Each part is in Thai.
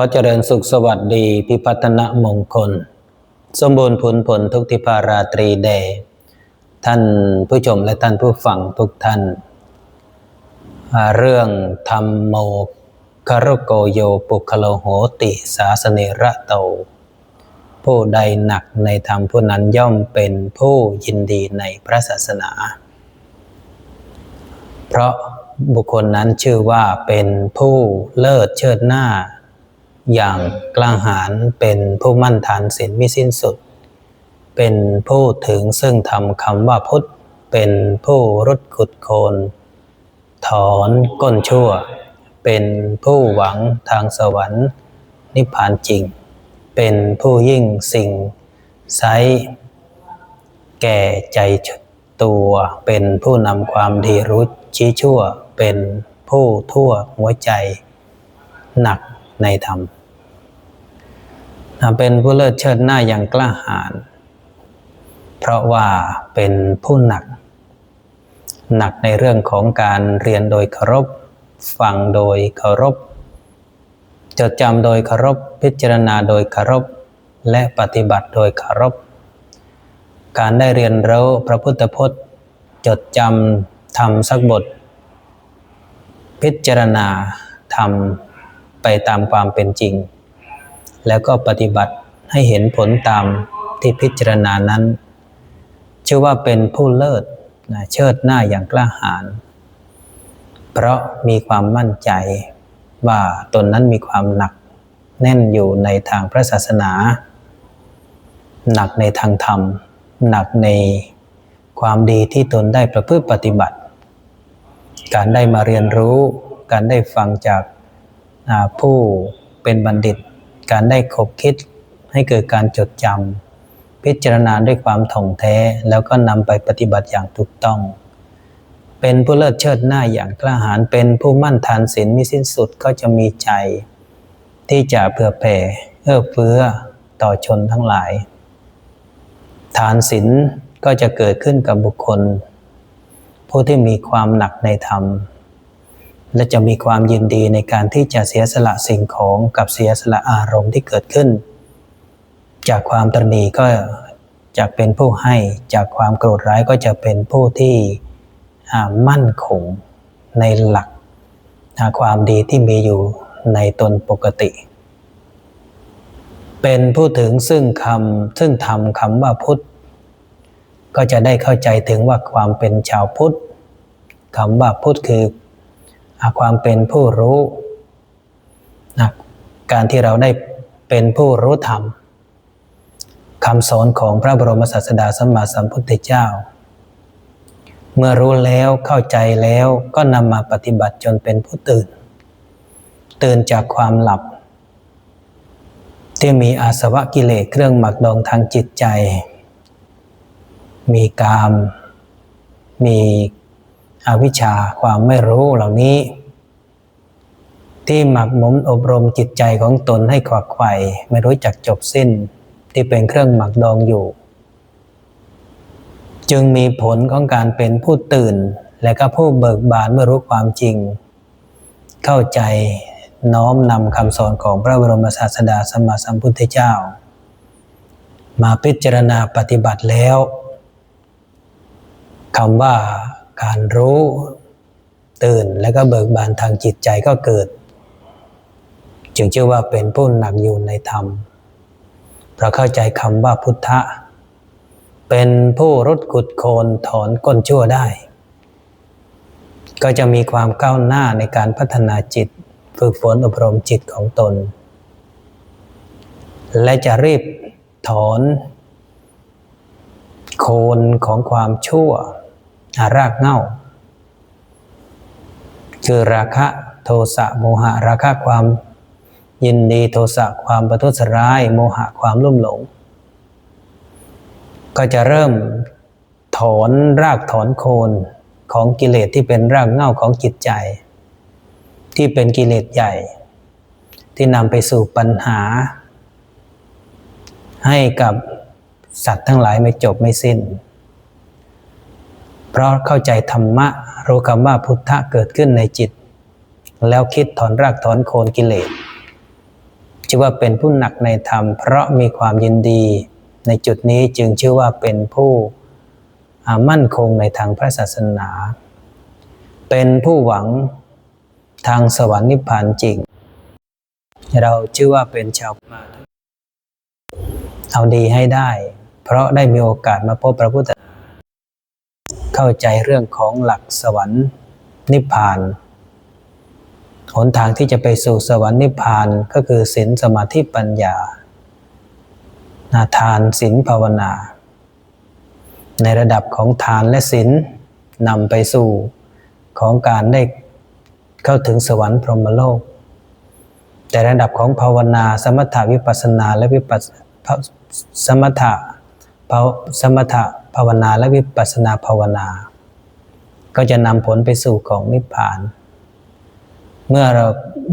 ขอเจริญสุขสวัสดีพิพัฒนมงคล สมบูรณ์ผลผลทุกทิพาราตรีแด่ท่านผู้ชมและท่านผู้ฟังทุกท่าน เรื่องธรรมโมคารโกโยปุคโลโหติสาสเนระโต ผู้ใดหนักในธรรมผู้นั้นย่อมเป็นผู้ยินดีในพระศาสนา เพราะบุคคลนั้นชื่อว่าเป็นผู้เลิศเชิดหน้า อย่างกล้าหาญเป็นผู้มั่นฐานศีลไม่สิ้นสุด เป็นผู้ถึงซึ่งทำคำว่าพุทธ เป็นผู้รุดขุดโคน ถอนก้นชั่ว เป็นผู้หวังทางสวรรค์ นิพพานจริง เป็นผู้ยิ่งสิ่งไซแก่ใจตัวเป็นผู้นำความดีรู้ชี้ชั่ว เป็นผู้ทั่วหัวใจ หนักในธรรม เป็นผู้เลิศเชิดหน้าอย่างกล้าหาญเพราะว่าเป็นผู้หนัก หนักในเรื่องของการเรียนโดยเคารพ ฟังโดยเคารพ จดจำโดยเคารพ พิจารณาโดยเคารพ และปฏิบัติโดยเคารพ การได้เรียนรู้พระพุทธพจน์ จดจำทำสักบท พิจารณาทำไปตามความเป็นจริง แล้วก็ปฏิบัติให้เห็นผลตามที่พิจารณานั้น ชื่อว่าเป็นผู้เลิศนะเชิดหน้าอย่างกล้าหาญเพราะมีความมั่นใจว่าตนนั้นมีความหนักแน่นอยู่ในทางพระศาสนา หนักในทางธรรม หนักในความดีที่ตนได้ประพฤติปฏิบัติ การได้มาเรียนรู้ การได้ฟังจากผู้เป็นบัณฑิต การได้คบคิดให้เกิดการจดจำพิจารณาด้วยความถ่องแท้ แล้วก็นำไปปฏิบัติอย่างถูกต้อง เป็นผู้เลิศเชิดหน้าอย่างกล้าหาญเป็นผู้มั่นทานศีลมิสิ้นสุดก็จะมีใจ ที่จะเผื่อแผ่เอื้อเฟื้อต่อชนทั้งหลาย ทานศีลก็จะเกิดขึ้นกับบุคคล ผู้ที่มีความหนักในธรรม และจะมีความยินดีในการที่จะเสียสละสิ่งของกับเสียสละอารมณ์ที่เกิดขึ้น จากความตรณีก็จะเป็นผู้ให้ จากความโกรธร้ายก็จะเป็นผู้ที่มั่นคงในหลักความดีที่มีอยู่ในตนปกติ เป็นผู้ถึงซึ่งคำซึ่งทำคำว่าพุทธ ก็จะได้เข้าใจถึงว่าความเป็นชาวพุทธคำว่าพุทธคือ ความเป็นผู้รู้นะการที่เราได้เป็นผู้รู้ธรรมคำสอนของพระบรมศาสดาสัมมาสัมพุทธเจ้า เมื่อรู้แล้วเข้าใจแล้วก็นำมาปฏิบัติจนเป็นผู้ตื่น ตื่นจากความหลับ ที่มีอาสวะกิเลสเครื่องหมักดองทางจิตใจ มีกาม มี อวิชชาความไม่รู้เหล่านี้ ที่หมักหมมอบรมจิตใจของตนให้ขวักไขว่ไม่รู้จักจบสิ้น ที่เป็นเครื่องหมักดองอยู่ จึงมีผลของการเป็นผู้ตื่น และก็ผู้เบิกบานเมื่อรู้ความจริง เข้าใจน้อมนำคำสอนของพระบรมศาสดาสมมาสัมพุทธเจ้า มาพิจารณาปฏิบัติแล้วคำว่า การรู้ตื่นและก็เบิกบานทางจิตใจก็เกิด จึงชื่อว่าเป็นผู้หนักอยู่ในธรรมเพราะเข้าใจคำว่าพุทธะ เป็นผู้รุดขุดโคนถอนก้นชั่วได้ ก็จะมีความก้าวหน้าในการพัฒนาจิต ฝึกฝนอบรมจิตของตน และจะรีบถอนโคนของความชั่ว รากเง่า คือราคะโทสะโมหะราคะความยินดีโทสะความประทุษร้าย โมหะความลุ่มหลง ก็จะเริ่มถอนรากถอนโคนของกิเลสที่เป็นรากเง่าของจิตใจ ที่เป็นกิเลสใหญ่ ที่นำไปสู่ปัญหา ให้กับสัตว์ทั้งหลายไม่จบไม่สิ้น ราะเข้าใจธรรมะรู้คำว่าพุทธะเกิดขึ้นในจิต แล้วคิดถอนรากถอนโคนกิเลสชื่อว่าเป็นผู้หนักในธรรม เพราะมีความยินดี ในจุดนี้จึงชื่อว่าเป็นผู้มั่นคงในทางพระศาสนา เป็นผู้หวังทางสวรรค์นิพพานจริง เราชื่อว่าเป็นชาวมาเอาดีให้ได้ เพราะได้มีโอกาสมาพบพระพุทธ เข้าใจเรื่องของหลักสวรรค์นิพพาน หนทางที่จะไปสู่สวรรค์นิพพานก็คือศีลสมาธิปัญญา นาทานศีลภาวนา ในระดับของทานและศีลนำไปสู่ของการได้เข้าถึงสวรรค์พรหมโลก แต่ระดับของภาวนา สมถาวิปัสสนาและวิปัสสมถะสมถะ ภาวนาและวิปัสนาภาวนา ก็จะนำผลไปสู่ของนิพพาน เมื่อเรา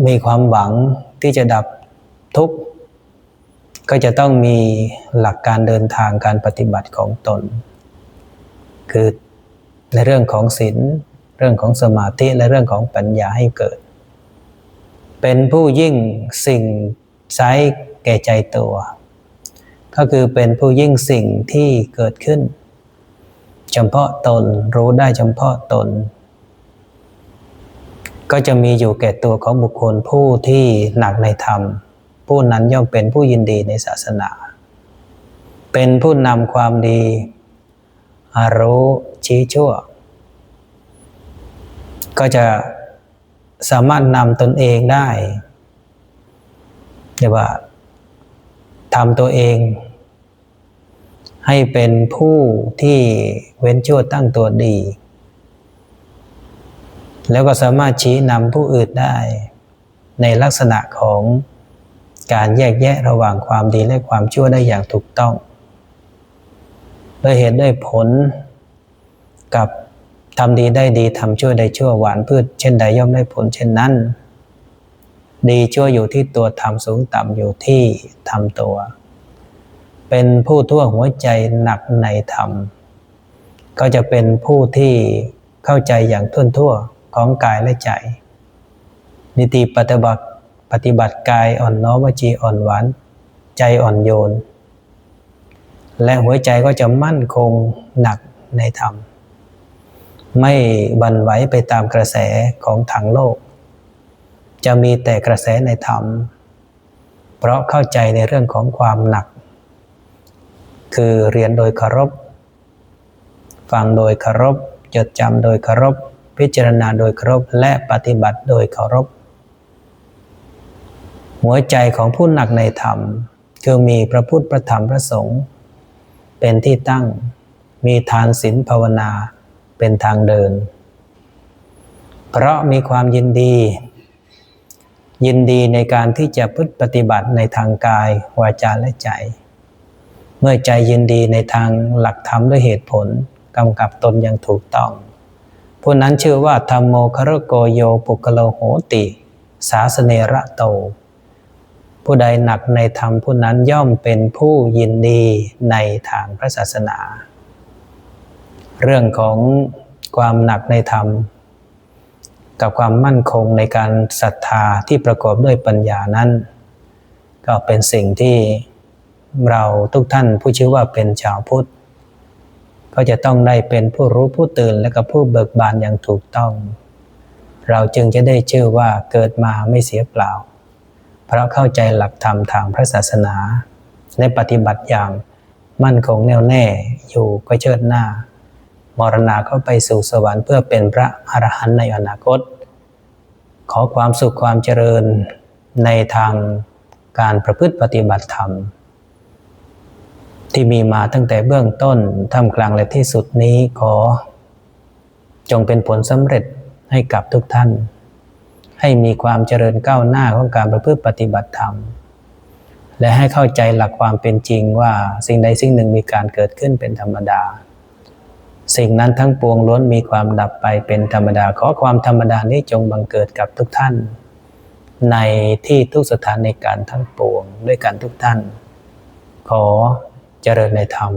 มีความหวังที่จะดับทุกข์ก็จะต้องมีหลักการเดินทางการปฏิบัติของตน คือในเรื่องของศีลเรื่องของสมาธิและเรื่องของปัญญาให้เกิด เป็นผู้ยิ่งสิ่งใช้แก่ใจตัว ก็คือเป็นผู้ยิ่งสิ่งที่เกิดขึ้น เฉพาะตน รู้ได้เฉพาะตน ก็จะมีอยู่แก่ตัวของบุคคลผู้ที่หนักในธรรม ผู้นั้นย่อมเป็นผู้ยินดีในศาสนา เป็นผู้นำความดีอรู้ชี้ชั่ว ก็จะสามารถนำตนเองได้เรียกว่าทำตัวเอง ให้เป็นผู้ที่เว้นชั่วตั้งตัวดี แล้วก็สามารถชี้นำผู้อื่นได้ ในลักษณะของการแยกแยะระหว่างความดีและความชั่วได้อย่างถูกต้องโดยเหตุด้วยผลกับทำดีได้ดีทำชั่วได้ชั่วหวานพืช เช่นใดย่อมได้ผลเช่นนั้น ดีชั่วอยู่ที่ตัวทำสูงต่ำอยู่ที่ทำตัว เป็นผู้ทั่วหัวใจหนักในธรรม ก็จะเป็นผู้ที่เข้าใจอย่างทุ่นทั่วของกายและใจ นิติปฏิบัติปฏิบัติกายอ่อนน้อมวจีอ่อนหวาน ใจอ่อนโยน และหัวใจก็จะมั่นคงหนักในธรรม ไม่บันไหวไปตามกระแสของทางโลก จะมีแต่กระแสในธรรม เพราะเข้าใจในเรื่องของความหนัก คือเรียนโดยเคารพ ฟังโดยเคารพ จดจำโดยเคารพ พิจารณาโดยเคารพ และปฏิบัติโดยเคารพ หัวใจของผู้หนักในธรรม คือมีพระพุทธพระธรรมพระสงฆ์เป็นที่ตั้ง มีทานศีลภาวนาเป็นทางเดิน เพราะมีความยินดี ยินดีในการที่จะพึ่ปฏิบัติในทางกายวาจาและใจ มื่อใจยินดีในทางหลักธรรมด้วยเหตุผลกำกับตนอย่างถูกต้อง ผู้นั้นชื่อว่าธรรมโมคารโกโยปุกโลโหติ สาสเนระโต ผู้ใดหนักในธรรมผู้นั้นย่อมเป็นผู้ยินดีในทางพระศาสนา เรื่องของความหนักในธรรม กับความมั่นคงในการศรัทธาที่ประกอบด้วยปัญญานั้น ก็เป็นสิ่งที่ เราทุกท่านผู้ชื่อว่าเป็นชาวพุทธ ก็จะต้องได้เป็นผู้รู้ผู้ตื่นและก็ผู้เบิกบานอย่างถูกต้อง เราจึงจะได้ชื่อว่าเกิดมาไม่เสียเปล่า เพราะเข้าใจหลักธรรมทางพระศาสนาและปฏิบัติอย่างมั่นคงแน่วแน่อยู่ก็เชิดหน้ามรณาเข้าไปสู่สวรรค์เพื่อเป็นพระอรหันต์ในอนาคต ขอความสุขความเจริญในทางการประพฤติปฏิบัติธรรม ที่มีมาตั้งแต่เบื้องต้นท่ามกลางและที่สุดนี้ขอ จงเป็นผลสำเร็จให้กับทุกท่าน ให้มีความเจริญก้าวหน้าของการประพฤติปฏิบัติธรรม และให้เข้าใจหลักความเป็นจริงว่าสิ่งใดสิ่งหนึ่งมีการเกิดขึ้นเป็นธรรมดา สิ่งนั้นทั้งปวงล้วนมีความดับไปเป็นธรรมดา ขอความธรรมดานี้จงบังเกิดกับทุกท่าน ในที่ทุกสถานในการทั้งปวงด้วยกันทุกท่าน ขอ เจริญในธรรม